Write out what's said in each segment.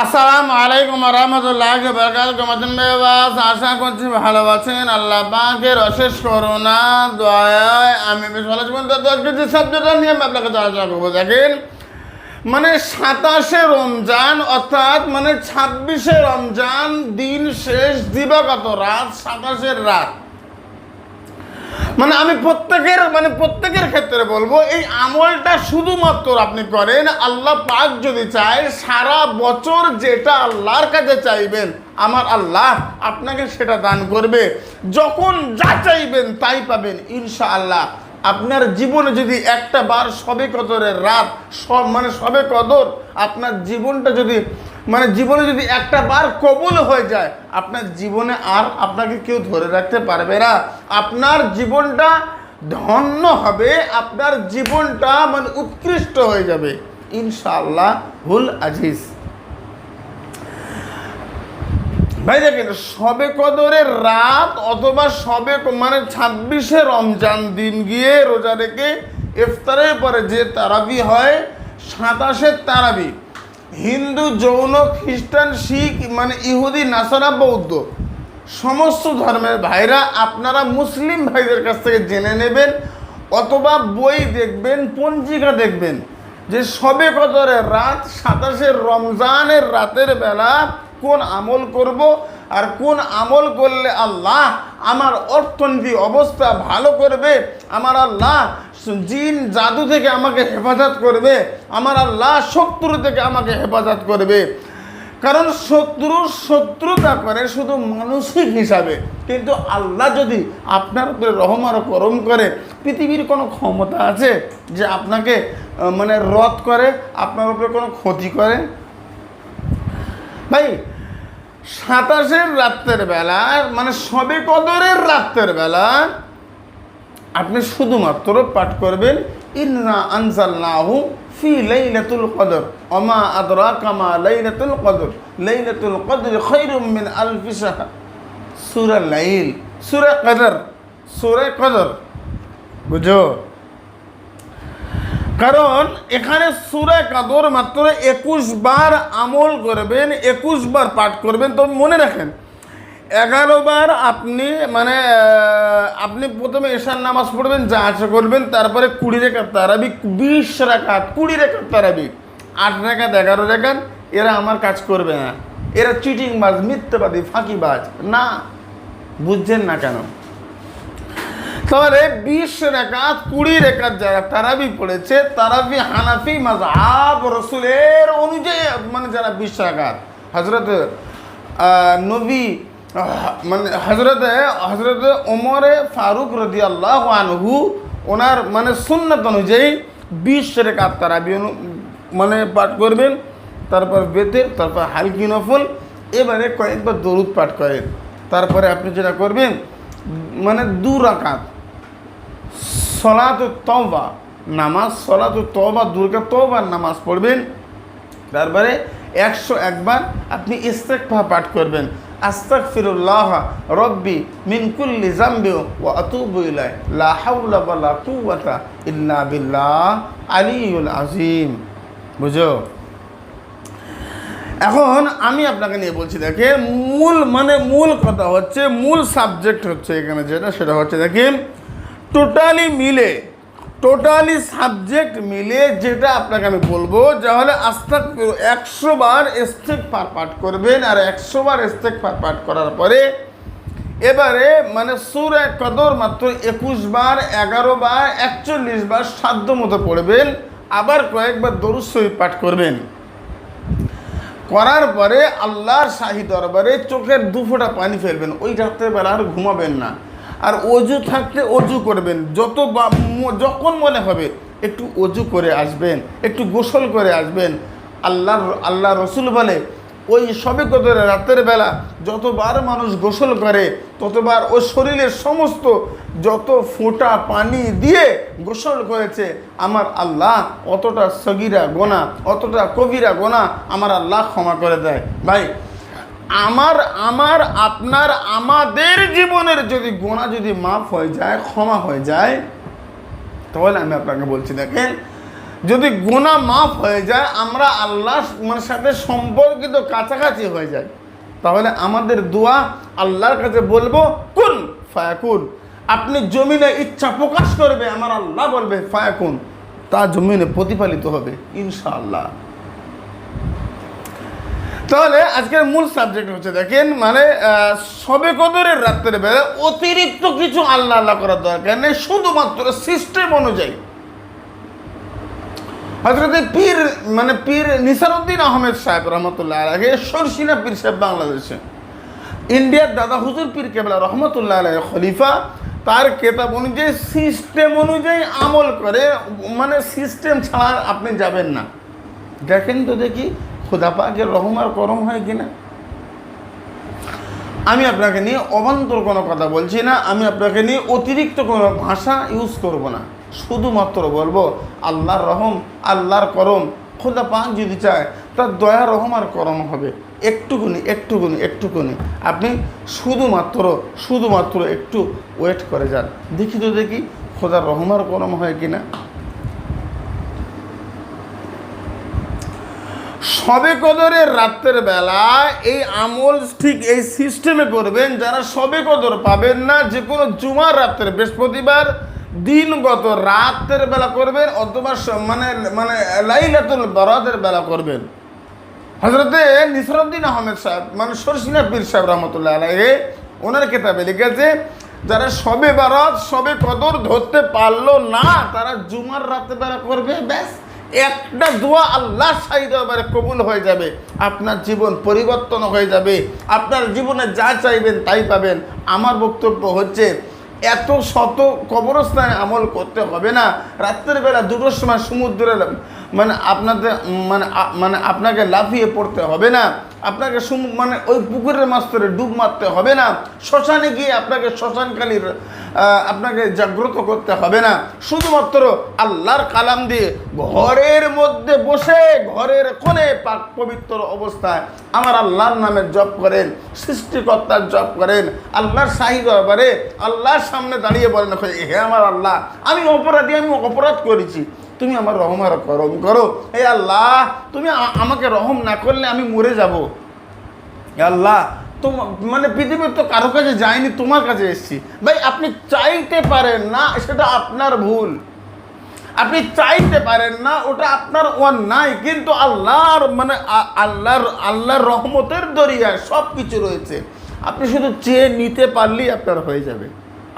আসসালামু আলাইকুম রহমতুল্লাহ বরকাতুম আশা করছি ভালো আছেন। আল্লাহ পাকের অশেষ করোনা দয়ায় আমি বেশ ভালো আছি। আজকে যে সাবজেক্টটা নিয়ে আমি আপনাকে আলোচনা করব, দেখেন মানে সাতাশে রমজান, অর্থাৎ মানে ছাব্বিশে রমজান দিন শেষ দিবাগত রাত, সাতাশের রাত। মানে আমি প্রত্যেকের মানে প্রত্যেকের ক্ষেত্রে বলব, এই আমলটা শুধুমাত্র আপনি করেন, আল্লাহ পাক যদি চায়, সারা বছর যেটা আল্লাহর কাছে চাইবেন, আমার আল্লাহ আপনাকে সেটা দান করবে। যখন যা চাইবেন তাই পাবেন, ইনশাআল্লাহ। আপনার জীবনে যদি একটা বার সবে কদরের রাত সব মানে সবে কদর, আপনার জীবনটা যদি মানে জীবনে যদি একটা বার কবুল হয়ে যায়, আপনার জীবনে আর আপনাকে কেউ ধরে রাখতে পারবে না। আপনার জীবনটা ধন্য হবে, আপনার জীবনটা মানে উৎকৃষ্ট হয়ে যাবে। ইনশাআল্লাহ, হুল আজিজ। ভাই দেখেন, সবে কদরের রাত অথবা সবে মানে ছাব্বিশে রমজান দিন গিয়ে রোজা রেখে ইফতারের পরে যে তারাবি হয় সাতাশের তারাবি। হিন্দু, যৌন, খ্রিস্টান, শিখ মানে ইহুদি, নাসারা, বৌদ্ধ, সমস্ত ধর্মের ভাইরা আপনারা মুসলিম ভাইদের কাছ থেকে জেনে নেবেন অথবা বই দেখবেন, পঞ্জিকা দেখবেন যে সবে কদরের রাত সাতাশের রমজানের রাতের বেলা কোন আমল করব আর কোন আমল করলে আল্লাহ আমার অর্থনীতি অবস্থা ভালো করবে? আমার আল্লাহ জিন জাদু থেকে আমাকে হেফাজত করবে। আমার আল্লাহ শত্রু থেকে আমাকে হেফাজত করবে। কারণ শত্রু শত্রুতা করে শুধু মানসিক হিসাবে। কিন্তু আল্লাহ যদি আপনার উপরে রহমান ও করম করে, পৃথিবীর কোনো ক্ষমতা আছে যে আপনাকে মানে রদ করে, আপনার উপরে কোনো ক্ষতি করে? ভাই সাতাশের রাত্রের বেলা মানে সবে কদরের রাত্রের বেলা, আপনি শুধুমাত্র পাঠ করবেন, ইন্না আনজালনাহু ফি লাইলাতুল কদর, ওমা আদরাকা মা লাইলাতুল কদর লাইলাতুল কদর খায়রুম মিন আলফি শাহর সূরা লাইল, সূরা কদর সূরা কদর। বুঝো? কারণ এখানে সুরে কাদর মাত্র একুশ বার আমল করবেন, একুশ বার পাঠ করবেন। তবে মনে রাখেন, এগারো বার আপনি মানে আপনি প্রথমে এশার নামাজ পড়বেন, যা আছে করবেন, তারপরে কুড়ি রেখাত তারাবি, বিশ রেখাত, কুড়ি রেখাত তারাবি, আট রেখাত, এগারো রেখাত, এরা আমার কাজ করবে না। এরা চিটিং বাজ, মিথ্যাবাদী, ফাঁকিবাজ, না, বুঝছেন না কেন? তাহলে বিশ রেখাত, কুড়ি রেখাত যারা তারাবি পড়েছে, তারাবি হানাফি মাযহাব রসুলের অনুযায়ী মানে যারা বিশ রেখাত হজরত নবী মানে হজরত হজরত ওমরে ফারুক রদি আল্লাহ আনহু, ওনার মানে সুন্নত অনুযায়ী বিশ রেখাত তারাবি মানে পাঠ করবেন, তারপর বেতের, তারপর হালকি নফল, এবারে কয়েকবার দরুদ পাঠ করেন, তারপরে আপনি যেটা করবেন মানে দু রাকাত সলাত তবা নামাজ সলাত তওবা, দুর্গা তওবার নামাজ পড়বেন। তারপরে একশো একবার আপনি ইস্তেকফা পাঠ করবেন। আস্তাক ফিরুল্লাহ রব্বি মিন কুল্লি জাম্বি ও আতুবু ইলাই লা হাওলা ওয়ালা কুওয়াতা ইল্লা আলিউল আজিম বুঝো? এখন আমি আপনাকে নিয়ে বলছি দেখে মূল মানে মূল কথা হচ্ছে, মূল সাবজেক্ট হচ্ছে এখানে যেটা, সেটা হচ্ছে, দেখেন টোটালি মিলে, টোটালি সাবজেক্ট মিলে যেটা আপনাকে আমি বলব, যা হলে আস্তে একশো বার স্টেক পার পাঠ করবেন আর একশো বার স্টেক পার পাঠ করার পরে এবারে মানে সুর এক কদর মাত্র একুশ বার, এগারো বার, একচল্লিশ বার সাধ্য মতো পড়বেন, আবার কয়েকবার শরীফ পাঠ করবেন। করার পরে আল্লাহর শাহী দরবারে চোখের দু ফোঁটা পানি ফেলবেন, ওই রাত্রেবেলা আর ঘুমাবেন না। আর অজু থাকলে অজু করবেন। যত যখন মনে হবে, একটু অজু করে আসবেন, একটু গোসল করে আসবেন। আল্লাহ আল্লাহ রসুল বলে, ওই সবে কদর রাতের বেলা যতবার মানুষ গোসল করে, ততবার ওই শরীরের সমস্ত যত ফোঁটা পানি দিয়ে গোসল করেছে, আমার আল্লাহ অতটা সগিরা গোনা, অতটা কবিরা গোনা আমার আল্লাহ ক্ষমা করে দেয়। ভাই আমার আমার, আপনার, আমাদের জীবনের যদি গোনা যদি মাফ হয়ে যায়, ক্ষমা হয়ে যায়, তাহলে আমি আপনাকে বলছি দেখেন, যদি গোনা মাফ হয়ে যায়, আমরা আল্লাহ মানে সাথে সম্পর্কিত কাছাকাছি হয়ে যায় তাহলে আমাদের দোয়া আল্লাহর কাছে বলব, কুন ফায়াকুন। আপনি জমিনে ইচ্ছা প্রকাশ করবে, আমার আল্লাহ বলবে, ফায়াকুন। তা জমিনে প্রতিফলিত হবে, ইনশাআল্লাহ। তাহলে আজকের মূল সাবজেক্ট হচ্ছে দেখেন মানে সবে কদরের রাত্রের বেলা অতিরিক্ত কিছু আল্লাহ আল্লাহ করার দরকার নেই, শুধুমাত্র সিস্টেম অনুযায়ী। হজরত পীর মানে পীর নিসারুদ্দিন আহমেদ সাহেব রহমতুল্লাহ আলহে সরসিনা পীর সাহেব বাংলাদেশে। ইন্ডিয়ার দাদা হুজুর পীর কেবলা রহমতুল্লাহ আলহ খলিফা, তার কেতাব অনুযায়ী সিস্টেম অনুযায়ী আমল করে মানে সিস্টেম ছাড়া আপনি যাবেন না। দেখেন তো দেখি খুদা পাকের রহম আর করম হয় কিনা? আমি আপনাকে নিয়ে অবান্তর কোনো কথা বলছি না, আমি আপনাকে নিয়ে অতিরিক্ত কোনো ভাষা ইউজ করব না। শুধুমাত্র বলব, আল্লাহর রহম, আল্লাহর করম খোদা পাক যদি চায়, তার দয়া, রহম আর করম হবে। একটুকুনি একটুকুনি একটুকুনি। আপনি শুধুমাত্র শুধুমাত্র একটু ওয়েট করে যান। দেখি তো দেখি, খোদার রহম আর করম হয় কিনা? সবে কদরের রাত্রের বেলা এই আমল ঠিক এই সিস্টেমে করবেন, যারা সবে কদর পাবেন না যে কোনো জুমার রাত্রে বৃহস্পতিবার দিনগত রাতের বেলা করবেন অথবা মানে মানে লাইলাতুল বরাতের বেলা করবেন। হজরতে নিসরুদ্দিন আহমেদ সাহেব মানে সরসিনা পীর সাহেব রহমতুল্লাহ আলাইহে, ওনার কেতাবে লিখেছে, যারা সবে বারাত সবে কদর ধরতে পারল না, তারা জুমার রাতে বেলা করবে, ব্যাস। একটা দোয়া আল্লাহ সাহিদে এবারে কবুল হয়ে যাবে। আপনার জীবন পরিবর্তন হয়ে যাবে। আপনার জীবনে যা চাইবেন তাই পাবেন। আমার বক্তব্য হচ্ছে, এত শত কবরস্থানে আমল করতে হবে না। রাত্রের বেলা দুটোর সময় সমুদ্রে মানে আপনাদের মানে মানে আপনাকে লাফিয়ে পড়তে হবে না। আপনাকে মানে ওই পুকুরের মাস্তরে ডুব মারতে হবে না। শ্মশানে গিয়ে আপনাকে শ্মশানকালীর আপনাকে জাগ্রত করতে হবে না। শুধুমাত্র আল্লাহর কালাম দিয়ে ঘরের মধ্যে বসে ঘরের কোণে পাক পবিত্র অবস্থায় আমার আল্লাহর নামের জপ করেন, সৃষ্টিকর্তার জপ করেন, আল্লাহর শাহী দরবারে আল্লাহর সামনে দাঁড়িয়ে বলেন, হে আমার আল্লাহ, আমি অপরাধী, আমি অপরাধ করেছি। তুমি আমার রহম আর করম করো। হে আল্লাহ, তুমি আমাকে রহম না করলে আমি মরে যাব। আল্লাহ তোমার মানে পৃথিবীর তো কারও কাছে যায়নি, তোমার কাছে এসেছি। ভাই, আপনি চাইতে পারেন না, সেটা আপনার ভুল। আপনি চাইতে পারেন না, ওটা আপনার অন্যায় কিন্তু আল্লাহর মানে আল্লাহর আল্লাহর রহমতের দরিয়ায় সব কিছু রয়েছে। আপনি শুধু চেয়ে নিতে পারলেই আপনার হয়ে যাবে।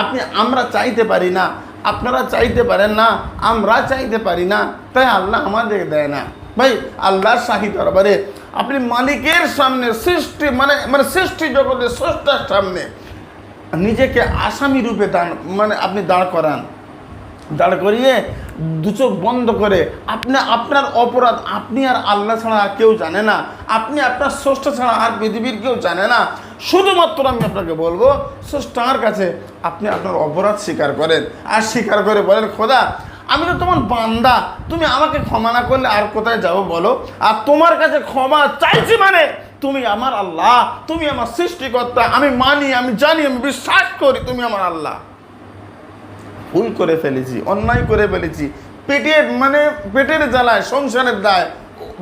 আপনি আমরা চাইতে পারি না আপনারা চাইতে পারেন না, আমরা চাইতে পারি না, তাই আল্লাহ আমাদের দেয় না। ভাই, আল্লাহর শাহী দরবারে আপনি মালিকের সামনে সৃষ্টি মানে মানে সৃষ্টি জগতের স্রষ্টার সামনে নিজেকে আসামি রূপে দাঁড় মানে আপনি দাঁড় করান। দাঁড় করিয়ে দু চোখ বন্ধ করে আপনি, আপনার অপরাধ আপনি আর আল্লাহ ছাড়া কেউ জানে না। আপনি আপনার স্রষ্টা ছাড়া আর পৃথিবীর কেউ জানে না। শুধুমাত্র আমি আপনাকে বলব, স্রষ্টার কাছে আপনি আপনার অপরাধ স্বীকার করেন। আর স্বীকার করে বলেন, খোদা, আমি তো তোমার বান্দা, তুমি আমাকে ক্ষমা না করলে আর কোথায় যাব বলো? আর তোমার কাছে ক্ষমা চাইছি মানে তুমি আমার আল্লাহ, তুমি আমার সৃষ্টিকর্তা, আমি মানি, আমি জানি, আমি বিশ্বাস করি তুমি আমার আল্লাহ। ভুল করে ফেলেছি, অন্যায় করে ফেলেছি। পেটের মানে পেটের জ্বালায়, সংসারের দায়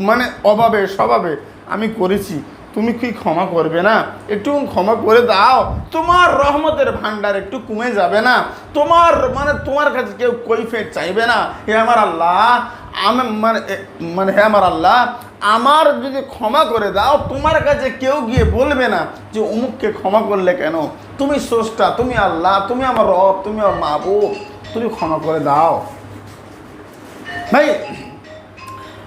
মানে অভাবে, স্বভাবে আমি করেছি। তুমি কি ক্ষমা করবে না? একটু ক্ষমা করে দাও। তোমার রহমতের ভান্ডার একটু কমে যাবে না। তোমার মানে তোমার কাছে কেউ কৈফের চাইবে না। হে আমার আল্লাহ, আমি মানে মানে হে আমার আল্লাহ, আমার যদি ক্ষমা করে দাও, তোমার কাছে কেউ গিয়ে বলবে না যে অমুককে ক্ষমা করলে কেন? তুমি স্রষ্টা, তুমি আল্লাহ, তুমি আমার রব, তুমি আমার মাহবুব, তুমি ক্ষমা করে দাও। ভাই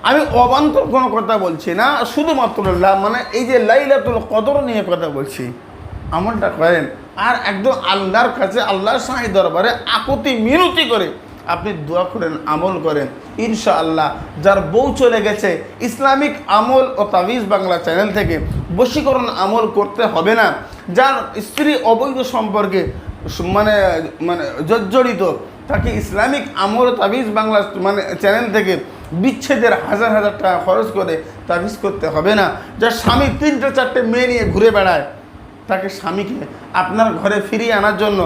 আমি অবান্তর কোনো কথা বলছি না, শুধুমাত্র মানে এই যে লাইলাতুল কদর নিয়ে কথা বলছি আমলটা করেন। আর একদম আল্লাহর কাছে, আল্লাহর সাহি দরবারে আকুতি, মিনতি করে আপনি দোয়া করেন, আমল করেন। ইনশাআল্লাহ, যার বউ চলে গেছে, ইসলামিক আমল ও তাবিজ বাংলা চ্যানেল থেকে বশীকরণ আমল করতে হবে না। যার স্ত্রী অবৈধ সম্পর্কে মানে মানে জর্জরিত, তাকে ইসলামিক আমল ও তাবিজ বাংলা মানে চ্যানেল থেকে বিচ্ছেদের হাজার হাজার টাকা খরচ করে তাবিজ করতে হবে না। যার স্বামী তিনটে চারটে মেয়ে নিয়ে ঘুরে বেড়ায়, তাকে স্বামীকে আপনার ঘরে ফিরিয়ে আনার জন্য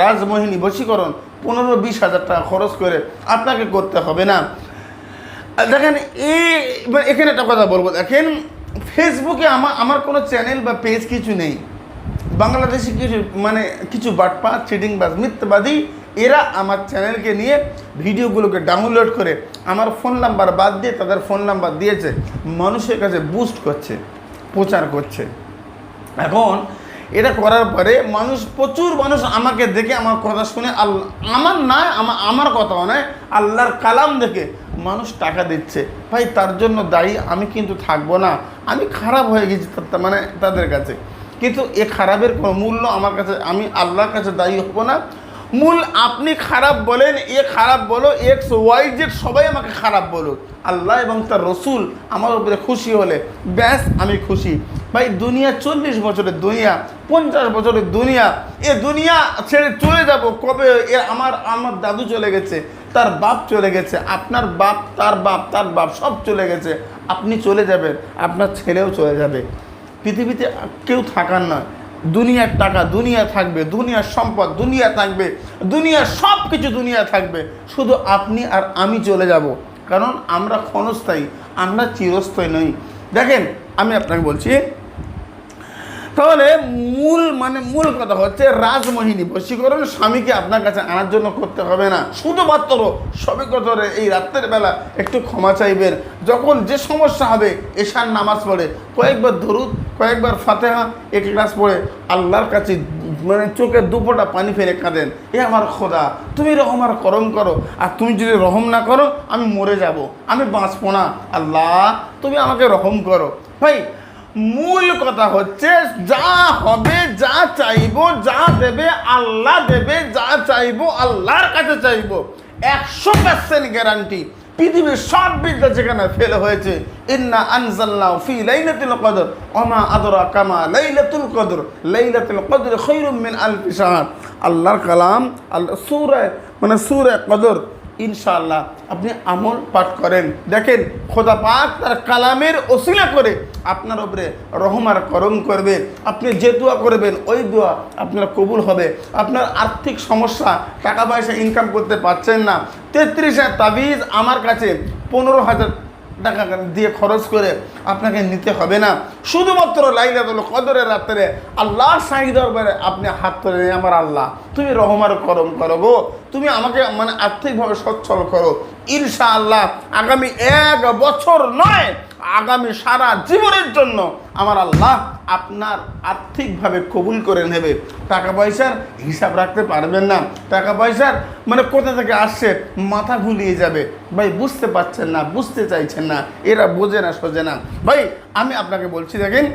রাজমোহিনী বশীকরণ পনেরো বিশ হাজার টাকা খরচ করে আপনাকে করতে হবে না। দেখেন এই মানে এখানে একটা কথা বলব। দেখেন ফেসবুকে আমার আমার কোনো চ্যানেল বা পেজ কিছু নেই। বাংলাদেশে কিছু মানে কিছু বাটপা চিটিং বাজ মিথ্যাবাদী এরা আমার চ্যানেলকে নিয়ে ভিডিওগুলোকে ডাউনলোড করে আমার ফোন নাম্বার বাদ দিয়ে তাদের ফোন নাম্বার দিয়েছে, মানুষের কাছে বুস্ট করছে, প্রচার করছে। এখন এটা করার পরে মানুষ, প্রচুর মানুষ আমাকে দেখে আমার কথা শুনে আল্লাহ আমার না আমার আমার কথাও নয়, আল্লাহর কালাম দেখে মানুষ টাকা দিচ্ছে। ভাই, তার জন্য দায়ী, আমি কিন্তু থাকব না। আমি খারাপ হয়ে গেছি মানে তাদের কাছে। কিন্তু এ খারাপের কোনো মূল্য আমার কাছে, আমি আল্লাহর কাছে দায়ী হব না। মূল আপনি খারাপ বলেন, এ খারাপ বলো, এক্স, ওয়াই, জেড, সবাই আমাকে খারাপ বলুক। আল্লাহ এবং তার রসুল আমার উপরে খুশি হলে, ব্যাস আমি খুশি। ভাই, দুনিয়া চল্লিশ বছরের দুনিয়া, পঞ্চাশ বছরের দুনিয়া, এ দুনিয়া ছেড়ে চলে যাব কবে? এ আমার আমার দাদু চলে গেছে, তার বাপ চলে গেছে, আপনার বাপ, তার বাপ তার বাপ সব চলে গেছে। আপনি চলে যাবেন, আপনার ছেলেও চলে যাবে। পৃথিবীতে কেউ থাকার নয়। দুনিয়ার টাকা, দুনিয়া থাকবে, দুনিয়ার সম্পদ, দুনিয়া থাকবে, দুনিয়ার সব কিছু দুনিয়া থাকবে। শুধু আপনি আর আমি চলে যাব। কারণ আমরা ক্ষণস্থায়ী, আমরা চিরস্থায়ী নই। দেখেন, আমি আপনাকে বলছি তাহলে মূল মানে মূল কথা হচ্ছে রাজমোহিনী। বশীকরণ স্বামীকে আপনার কাছে আনার জন্য করতে হবে না। শুধুমাত্র সবে কথারে এই রাত্রের বেলা একটু ক্ষমা চাইবেন। যখন যে সমস্যা হবে, এশার নামাজ পড়ে, কয়েকবার ধরুদ কয়েকবার ফাতেহা, এক ক্লাস পড়ে, আল্লাহর কাছে মানে চোখে দুপোটা পানি ফেলে কাঁদেন। এ আমার খোদা, তুমি রহম আর করম করো। আর তুমি যদি রহম না করো, আমি মরে যাব। আমি বাঁচবো না। আল্লাহ, তুমি আমাকে রহম করো। ভাই মূল কথা হচ্ছে যা হবে, যা চাইব, যা দেবে, আল্লাহ দেবে, যা চাইব, আল্লাহর কাছে চাইব। একশো পার্সেন্ট গ্যারান্টি পৃথিবীর সব বিদ্যা যেখানে ফেল হয়েছে, ইন্না আনজাল্লাহ ফি লাইলাতুল কদর, ওমা আদরা কামা লাইলাতুল কদর লাইলাতুল কদর খৈরুম মিন আলফি আল্লাহর কালাম, আল্লাহ সূরা মানে সূরা কদর ইনশাআল্লাহ আপনি আমল পাঠ করেন। দেখেন, খোদা পাক তার কালামের ওসিলা করে আপনার উপরে রহমার করম করবে। আপনি যে দোয়া করবেন, ওই দোয়া আপনার কবুল হবে। আপনার আর্থিক সমস্যা, টাকা পয়সা ইনকাম করতে পারছেন না। তেত্রিশ হাজার তাবিজ আমার কাছে, পনেরো হাজার টাকা দিয়ে খরচ করে আপনাকে নিতে হবে না। শুধুমাত্র লাইলাতুল কদরের রাত্রে আল্লাহ সাহি দরবারে আপনি হাত তুলে আমার আল্লাহ। তুমি রহমার করম করো গো। তুমি আমাকে মানে আর্থিকভাবে সচ্ছল করো। ইনশা আল্লাহ আগামী এক বছর নয় আগামী সারা জীবনের জন্য আমার আল্লাহ আপনার আর্থিকভাবে কবুল করে নেবে। টাকা পয়সার হিসাব রাখতে পারবেন না। টাকা পয়সার মানে কোথা থেকে আসছে? মাথা ঘুলিয়ে যাবে। ভাই, বুঝতে পারছেন না, বুঝতে চাইছেন না। এরা বোঝে না, সোজে না। ভাই, আমি আপনাকে বলছি দেখেন,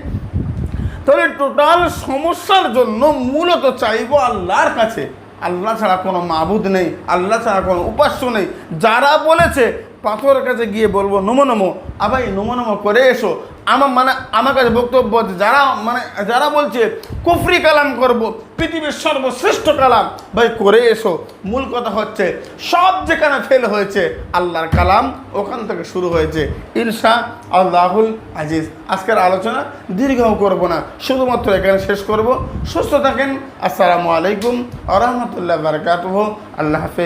তাহলে টোটাল সমস্যার জন্য মূলত চাইব আল্লাহর কাছে। আল্লাহ ছাড়া কোনো মাবুদ নেই, আল্লাহ ছাড়া কোনো উপাস্য নেই। যারা বলেছে পাথরের কাছে গিয়ে বলব, নমো নমো। আবাই নমো নমো, করে এসো। আমার মানে আমার কাছে বক্তব্য যারা মানে যারা বলছে, কুফরি কালাম করব, পৃথিবীর সর্বশ্রেষ্ঠ কালাম। ভাই, করে এসো। মূল কথা হচ্ছে, সব যেখানে ফেল হয়েছে, আল্লাহর কালাম ওখান থেকে শুরু হয়েছে। ইনশা আল্লাহুল আজিজ। আজকের আলোচনা দীর্ঘ করব না, শুধুমাত্র এখানে শেষ করব। সুস্থ থাকেন, আসসালামু আলাইকুম আ রহমতুল্লাহ বারকাত আল্লাহ হাফেজ।